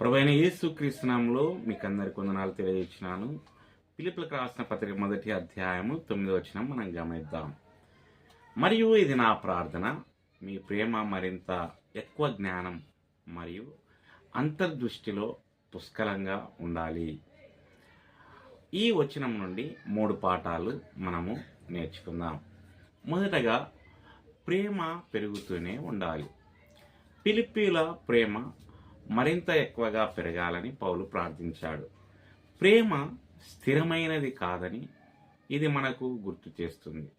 ప్రభైన యేసు క్రీస్తునామంలో మీకు అందరి కొందనాలు తెలియజేసినాను పిలుపులకు రాసిన పత్రిక మొదటి అధ్యాయము తొమ్మిది వచ్చిన మనం గమనిద్దాం. మరియు ఇది నా ప్రార్థన మీ ప్రేమ మరింత ఎక్కువ జ్ఞానం మరియు అంతర్దృష్టిలో పుష్కలంగా ఉండాలి. ఈ వచనం నుండి మూడు పాఠాలు మనము నేర్చుకుందాం. మొదటగా ప్రేమ పెరుగుతూనే ఉండాలి. పిలిపిల ప్రేమ మరింత ఎక్కువగా పెరగాలని పౌలు ప్రార్థించాడు. ప్రేమ స్థిరమైనది కాదని ఇది మనకు గుర్తు చేస్తుంది.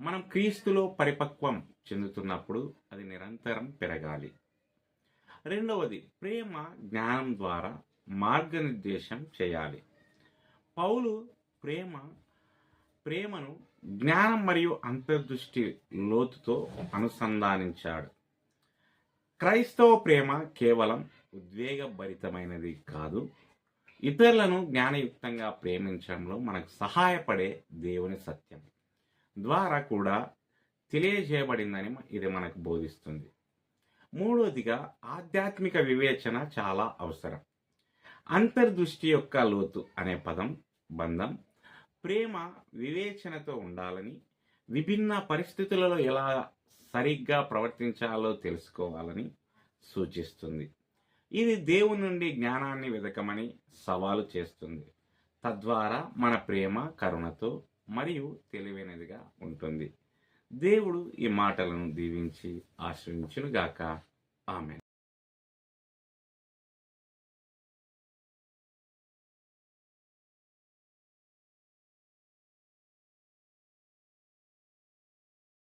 మనం క్రీస్తులో పరిపక్వం చెందుతున్నప్పుడు అది నిరంతరం పెరగాలి. రెండవది ప్రేమ జ్ఞానం ద్వారా మార్గనిర్దేశం చేయాలి. పౌలు ప్రేమ ప్రేమను జ్ఞానం మరియు అంతర్దృష్టి లోతుతో అనుసంధానించాడు. క్రైస్తవ ప్రేమ కేవలం ఉద్వేగభరితమైనది కాదు. ఇతరులను జ్ఞానయుక్తంగా ప్రేమించడంలో మనకు సహాయపడే దేవుని సత్యం ద్వారా కూడా తెలియజేయబడిందని ఇది మనకు బోధిస్తుంది. మూడవదిగా ఆధ్యాత్మిక వివేచన చాలా అవసరం. అంతర్దృష్టి యొక్క లోతు అనే పదం బంధం ప్రేమ వివేచనతో ఉండాలని విభిన్న పరిస్థితులలో ఎలా సరిగ్గా ప్రవర్తించాలో తెలుసుకోవాలని సూచిస్తుంది. ఇది దేవుని నుండి జ్ఞానాన్ని వెతకమని సవాలు చేస్తుంది. తద్వారా మన ప్రేమ కరుణతో మరియు తెలివైనదిగా ఉంటుంది. దేవుడు ఈ మాటలను దీవించి ఆశ్రయించునుగాక. ఆమె